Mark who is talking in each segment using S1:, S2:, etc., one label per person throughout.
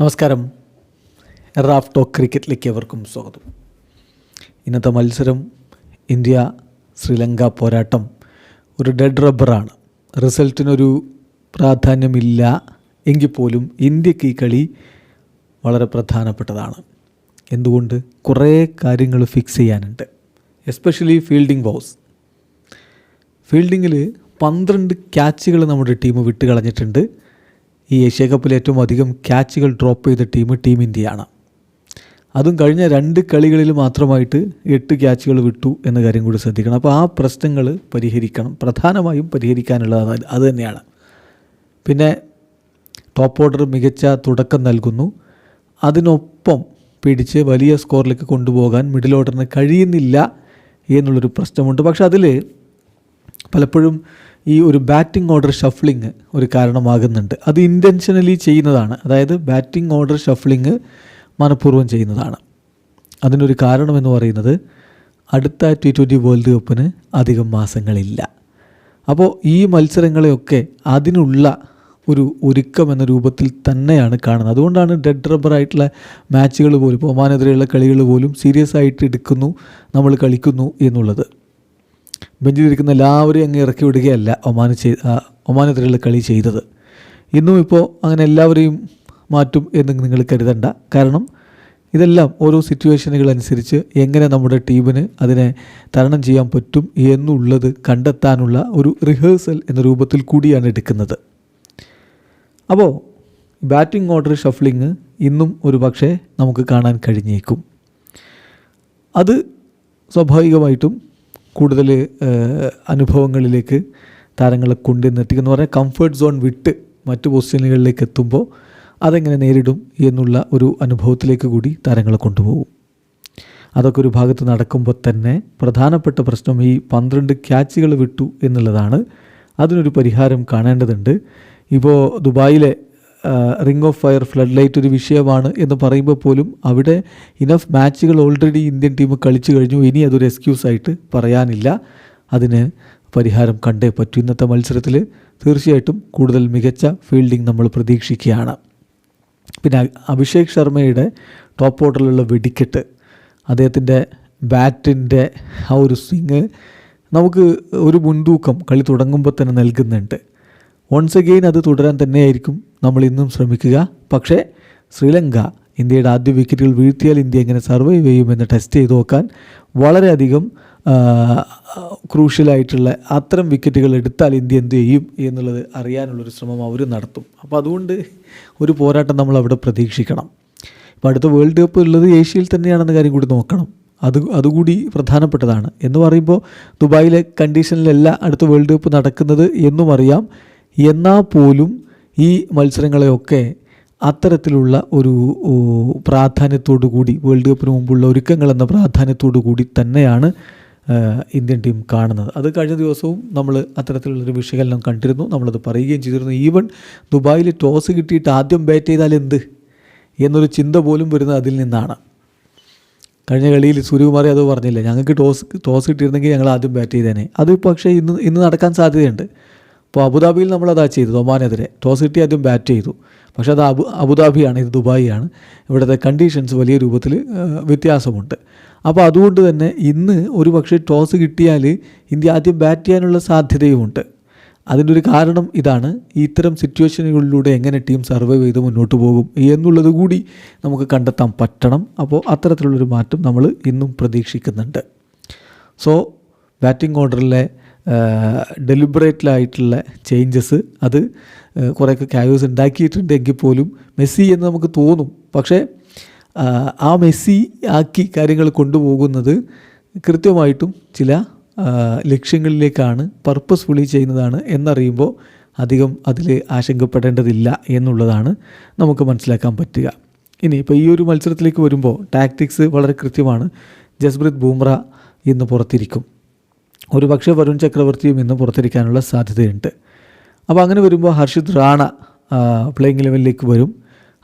S1: നമസ്കാരം. Raf talk ക്രിക്കറ്റിലേക്ക് എവർക്കും സ്വാഗതം. ഇന്നത്തെ മത്സരം ഇന്ത്യ ശ്രീലങ്ക പോരാട്ടം ഒരു ഡെഡ് റബ്ബറാണ് റിസൾട്ടിനൊരു പ്രാധാന്യമില്ല എങ്കിൽ പോലും ഇന്ത്യയ്ക്ക് ഈ കളി വളരെ പ്രധാനപ്പെട്ടതാണ്. എന്തുകൊണ്ട്? കുറേ കാര്യങ്ങൾ ഫിക്സ് ചെയ്യാനുണ്ട്. എസ്പെഷ്യലി ഫീൽഡിംഗ് ബോസ് ഫീൽഡിങ്ങിൽ പന്ത്രണ്ട് ക്യാച്ചുകൾ നമ്മുടെ ടീം വിട്ട് കളഞ്ഞിട്ടുണ്ട് ഈ ഏഷ്യ കപ്പിൽ ഏറ്റവും അധികം ക്യാച്ചുകൾ ഡ്രോപ്പ് ചെയ്ത ടീം ടീം ഇന്ത്യയാണ്. അതും കഴിഞ്ഞ രണ്ട് കളികളിൽ മാത്രമായിട്ട് എട്ട് ക്യാച്ചുകൾ വിട്ടു എന്ന കാര്യം കൂടി ശ്രദ്ധിക്കണം. അപ്പോൾ ആ പ്രശ്നങ്ങൾ പരിഹരിക്കണം. പ്രധാനമായും പരിഹരിക്കാനുള്ളത് അത് തന്നെയാണ്. പിന്നെ ടോപ്പ് ഓർഡർ മികച്ച തുടക്കം നൽകുന്നു. അതിനൊപ്പം പിടിച്ച് വലിയ സ്കോറിലേക്ക് കൊണ്ടുപോകാൻ മിഡിൽ ഓർഡറിന് കഴിയുന്നില്ല എന്നുള്ളൊരു പ്രശ്നമുണ്ട്. പക്ഷെ അതിൽ പലപ്പോഴും ഈ ഒരു ബാറ്റിംഗ് ഓർഡർ ഷഫ്ലിങ് ഒരു കാരണമാകുന്നുണ്ട്. അത് ഇന്റൻഷനലി ചെയ്യുന്നതാണ്. അതായത് ബാറ്റിംഗ് ഓർഡർ ഷഫ്ലിങ് മനഃപൂർവം ചെയ്യുന്നതാണ്. അതിനൊരു കാരണമെന്ന് പറയുന്നത് അടുത്ത ടി ട്വന്റി വേൾഡ് കപ്പിന് അധികം മാസങ്ങളില്ല. അപ്പോൾ ഈ മത്സരങ്ങളെയൊക്കെ അതിനുള്ള ഒരു ഒരുക്കം എന്ന രൂപത്തിൽ തന്നെയാണ് കാണുന്നത്. അതുകൊണ്ടാണ് ഡെഡ് റബ്ബറായിട്ടുള്ള മാച്ചുകൾ പോലും ഒമാനെതിരെയുള്ള കളികൾ പോലും സീരിയസ് ആയിട്ട് എടുക്കുന്നു നമ്മൾ കളിക്കുന്നു എന്നുള്ളത്. ബെഞ്ചിലിരിക്കുന്ന എല്ലാവരെയും അങ്ങ് ഇറക്കി വിടുകയല്ല ഒമാന് ചെയ് ഒമാനെതിരെയുള്ള കളി ചെയ്തത്. ഇന്നും ഇപ്പോൾ അങ്ങനെ എല്ലാവരെയും മാറ്റും എന്ന് നിങ്ങൾ കരുതണ്ട. കാരണം ഇതെല്ലാം ഓരോ സിറ്റുവേഷനുകൾ അനുസരിച്ച് എങ്ങനെ നമ്മുടെ ടീമിന് അതിനെ തരണം ചെയ്യാൻ പറ്റും എന്നുള്ളത് കണ്ടെത്താനുള്ള ഒരു റിഹേഴ്സൽ എന്ന രൂപത്തിൽ കൂടിയാണ് എടുക്കുന്നത്. അപ്പോൾ ബാറ്റിംഗ് ഓർഡർ ഷഫ്ലിങ് ഇന്നും ഒരു പക്ഷേ നമുക്ക് കാണാൻ കഴിഞ്ഞേക്കും. അത് സ്വാഭാവികമായിട്ടും കൂടുതൽ അനുഭവങ്ങളിലേക്ക് താരങ്ങളെ കൊണ്ടുവന്നെത്തിക്കുന്ന പറഞ്ഞാൽ കംഫർട്ട് സോൺ വിട്ട് മറ്റു പൊസിഷനുകളിലേക്ക് എത്തുമ്പോൾ അതെങ്ങനെ നേരിടും എന്നുള്ള ഒരു അനുഭവത്തിലേക്ക് കൂടി താരങ്ങളെ കൊണ്ടുപോകും. അതൊക്കെ ഒരു ഭാഗത്ത് നടക്കുമ്പോൾ തന്നെ പ്രധാനപ്പെട്ട പ്രശ്നം ഈ പന്ത്രണ്ട് ക്യാച്ചുകൾ വിട്ടു എന്നുള്ളതാണ്. അതിനൊരു പരിഹാരം കാണേണ്ടതുണ്ട്. ഇപ്പോൾ ദുബായിലെ ring of fire flood light ഒരു വിഷയമാണ് എന്ന് പറയുമ്പോൾ പോലും അവിടെ ഇനഫ് മാച്ചുകൾ ഓൾറെഡി ഇന്ത്യൻ ടീം കളിച്ചു കഴിഞ്ഞു. ഇനി അതൊരു എക്സ്ക്യൂസ് ആയിട്ട് പറയാനില്ല. അതിന് പരിഹാരം കണ്ടേ പറ്റൂ. ഇന്നത്തെ മത്സരത്തിൽ തീർച്ചയായിട്ടും കൂടുതൽ മികച്ച ഫീൽഡിംഗ് നമ്മൾ പ്രതീക്ഷിക്കുകയാണ്. പിന്നെ അഭിഷേക് ശർമ്മയുടെ ടോപ്പ് ഓർഡറിലുള്ള വെടിക്കെട്ട്. അദ്ദേഹത്തിന്റെ ബാറ്റിന്റെ ആ ഒരു സ്വിങ് നമുക്ക് ഒരു മുൻതൂക്കം കളി തുടങ്ങുമ്പോൾ തന്നെ നൽകുന്നുണ്ട്. വൺസ് അഗെയിൻ അത് തുടരാൻ തന്നെയായിരിക്കും നമ്മൾ ഇന്നും ശ്രമിക്കുക. പക്ഷേ ശ്രീലങ്ക ഇന്ത്യയുടെ ആദ്യ വിക്കറ്റുകൾ വീഴ്ത്തിയാൽ ഇന്ത്യ എങ്ങനെ സർവൈവ് ചെയ്യുമെന്ന് ടെസ്റ്റ് ചെയ്ത് നോക്കാൻ വളരെയധികം ക്രൂഷ്യലായിട്ടുള്ള അത്തരം വിക്കറ്റുകൾ എടുത്താൽ ഇന്ത്യ എന്ത് ചെയ്യും എന്നുള്ളത് അറിയാനുള്ളൊരു ശ്രമം അവർ നടത്തും. അപ്പോൾ അതുകൊണ്ട് ഒരു പോരാട്ടം നമ്മൾ അവിടെ പ്രതീക്ഷിക്കണം. ഇപ്പോൾ അടുത്ത വേൾഡ് കപ്പ് ഉള്ളത് ഏഷ്യയിൽ തന്നെയാണെന്ന കാര്യം കൂടി നോക്കണം. അത് അതുകൂടി പ്രധാനപ്പെട്ടതാണ്. എന്ന് പറയുമ്പോൾ ദുബായിലെ കണ്ടീഷനിലല്ല അടുത്ത വേൾഡ് കപ്പ് നടക്കുന്നത് എന്നും അറിയാം. എന്നാൽ പോലും ഈ മത്സരങ്ങളെയൊക്കെ അത്തരത്തിലുള്ള ഒരു പ്രാധാന്യത്തോടു കൂടി വേൾഡ് കപ്പിന് മുമ്പുള്ള ഒരുക്കങ്ങൾ എന്ന പ്രാധാന്യത്തോടു കൂടി തന്നെയാണ് ഇന്ത്യൻ ടീം കാണുന്നത്. അത് കഴിഞ്ഞ ദിവസവും നമ്മൾ അത്തരത്തിലുള്ളൊരു വിശകലനം കണ്ടിരുന്നു. നമ്മളത് പറയുകയും ചെയ്തിരുന്നു. ഈവൻ ദുബായിൽ ടോസ് കിട്ടിയിട്ട് ആദ്യം ബാറ്റ് ചെയ്താൽ എന്ത് എന്നൊരു ചിന്ത പോലും വരുന്നത് അതിൽ നിന്നാണ്. കഴിഞ്ഞ കളിയിൽ സൂര്യകുമാറി അത് പറഞ്ഞില്ല? ഞങ്ങൾക്ക് ടോസ് ടോസ് കിട്ടിയിരുന്നെങ്കിൽ ഞങ്ങൾ ആദ്യം ബാറ്റ് ചെയ്തേനെ. അത് പക്ഷേ ഇന്ന് ഇന്ന് നടക്കാൻ സാധ്യതയുണ്ട്. അപ്പോൾ അബുദാബിയിൽ നമ്മൾ നമ്മളതാ ചെയ്തത് ഒമാനെതിരെ. ടോസ് കിട്ടി ആദ്യം ബാറ്റ് ചെയ്തു. പക്ഷേ അത് അബു അബുദാബിയാണ് ഇത് ദുബായിയാണ്. ഇവിടുത്തെ കണ്ടീഷൻസ് വലിയ രൂപത്തിൽ വ്യത്യാസമുണ്ട്. അപ്പോൾ അതുകൊണ്ട് തന്നെ ഇന്ന് ഒരു പക്ഷേ ടോസ് കിട്ടിയാൽ ഇന്ത്യ ആദ്യം ബാറ്റ് ചെയ്യാനുള്ള സാധ്യതയുമുണ്ട്. അതിന്റെ ഒരു കാരണം ഇതാണ്. ഇത്തരം സിറ്റുവേഷനുകളിലൂടെ എങ്ങനെ ടീം സർവൈവ് ചെയ്ത് മുന്നോട്ട് പോകും എന്നുള്ളത് കൂടി നമുക്ക് കണ്ടെത്താൻ പറ്റണം. അപ്പോൾ അത്തരത്തിലുള്ളൊരു മാറ്റം നമ്മൾ ഇന്നും പ്രതീക്ഷിക്കുന്നുണ്ട്. സോ ബാറ്റിംഗ് ഓർഡറിലെ ഡെലിബറേറ്റിലായിട്ടുള്ള ചേഞ്ചസ് അത് കുറേയൊക്കെ ക്യാവേഴ്സ് ഉണ്ടാക്കിയിട്ടുണ്ടെങ്കിൽ പോലും മെസ്സി എന്ന് നമുക്ക് തോന്നും. പക്ഷേ ആ, മെസ്സി ആക്കി കാര്യങ്ങൾ കൊണ്ടുപോകുന്നത് കൃത്യമായിട്ടും ചില ലക്ഷ്യങ്ങളിലേക്കാണ് പർപ്പസ്ഫുള്ളി ചെയ്യുന്നതാണ് എന്നറിയുമ്പോൾ അധികം അതിൽ ആശങ്കപ്പെടേണ്ടതില്ല എന്നുള്ളതാണ് നമുക്ക് മനസ്സിലാക്കാൻ പറ്റുക. ഇനി ഇപ്പോൾ ഈ ഒരു മത്സരത്തിലേക്ക് വരുമ്പോൾ ടാക്ടിക്സ് വളരെ കൃത്യമാണ്. ജസ്പ്രീത് ബൂംറ ഇന്ന് പുറത്തിരിക്കും. ഒരു പക്ഷേ വരുൺ ചക്രവർത്തിയും ഇന്ന് പുറത്തിരിക്കാനുള്ള സാധ്യതയുണ്ട്. അപ്പോൾ അങ്ങനെ വരുമ്പോൾ ഹർഷിത് റാണ പ്ലേയിങ് ലെവലിലേക്ക് വരും.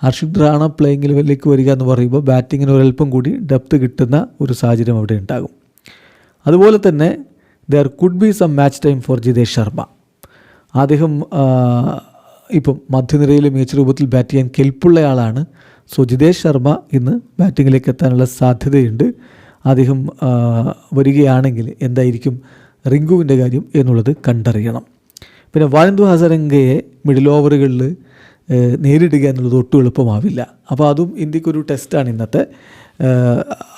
S1: ഹർഷിത് റാണ പ്ലേയിങ് ലെവലിലേക്ക് വരിക എന്ന് പറയുമ്പോൾ ബാറ്റിങ്ങിന് ഒരല്പം കൂടി ഡെപ്ത് കിട്ടുന്ന ഒരു സാഹചര്യം അവിടെ ഉണ്ടാകും. അതുപോലെ തന്നെ there could be some match time for Jitesh Sharma അദ്ദേഹം ഇപ്പം മധ്യനിരയിൽ മികച്ച രൂപത്തിൽ ബാറ്റ് ചെയ്യാൻ കെൽപ്പുള്ളയാളാണ് സോ ജിതേഷ് ശർമ്മ ഇന്ന് ബാറ്റിങ്ങിലേക്ക് എത്താനുള്ള സാധ്യതയുണ്ട്. അദ്ദേഹം വരികയാണെങ്കിൽ എന്തായിരിക്കും റിങ്കുവിന്റെ കാര്യം എന്നുള്ളത് കണ്ടറിയണം. പിന്നെ വാനന്ദു ഹസരംഗയെ മിഡിൽ ഓവറുകളിൽ നേരിടുക എന്നുള്ളത് ഒട്ടും എളുപ്പമാവില്ല. അപ്പോൾ അതും ഇന്ത്യക്കൊരു ടെസ്റ്റാണ് ഇന്നത്തെ.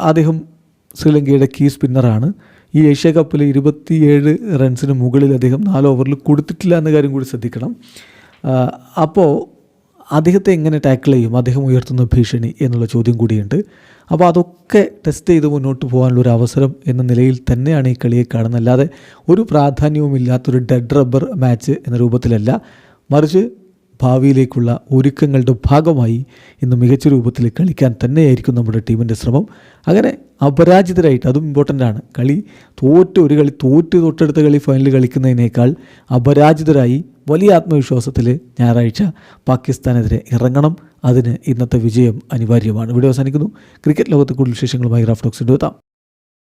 S1: അദ്ദേഹം ശ്രീലങ്കയുടെ കീ സ്പിന്നറാണ്. ഈ ഏഷ്യ കപ്പിൽ ഇരുപത്തിയേഴ് റൺസിന് മുകളിൽ അദ്ദേഹം നാല് ഓവറിൽ കൊടുത്തിട്ടില്ല എന്ന കാര്യം കൂടി ശ്രദ്ധിക്കണം. അപ്പോൾ അദ്ദേഹത്തെ എങ്ങനെ ടാക്കിൾ ചെയ്യും? അദ്ദേഹം ഉയർത്തുന്ന ഭീഷണി എന്നുള്ള ചോദ്യം കൂടിയുണ്ട്. അപ്പോൾ അതൊക്കെ ടെസ്റ്റ് ചെയ്ത് മുന്നോട്ട് പോകാനുള്ള ഒരു അവസരം എന്ന നിലയിൽ തന്നെയാണ് ഈ കളിയെ കാണുന്നത്. അല്ലാതെ ഒരു പ്രാധാന്യവുമില്ലാത്തൊരു ഡെഡ് റബ്ബർ മാച്ച് എന്ന രൂപത്തിലല്ല. മറിച്ച് ഭാവിയിലേക്കുള്ള ഒരുക്കങ്ങളുടെ ഭാഗമായി ഇന്ന് മികച്ച രൂപത്തിൽ കളിക്കാൻ തന്നെയായിരിക്കും നമ്മുടെ ടീമിന്റെ ശ്രമം. അങ്ങനെ അപരാജിതരായിട്ട് അതും ഇമ്പോർട്ടന്റ് ആണ്. കളി തോറ്റ് ഒരു കളി തോറ്റ് തൊട്ടടുത്ത കളി ഫൈനൽ കളിക്കുന്നതിനേക്കാൾ അപരാജിതരായി വലിയ ആത്മവിശ്വാസത്തിൽ ഞായറാഴ്ച പാകിസ്ഥാനെതിരെ ഇറങ്ങണം. അതിന് ഇന്നത്തെ വിജയം അനിവാര്യമാണ്. ഇവിടെ അവസാനിക്കുന്നു. ക്രിക്കറ്റ് ലോകത്തെ കൂടുതൽ വിശേഷങ്ങളുമായി റാഫ്റ്റോക്സിന്റെ എത്താം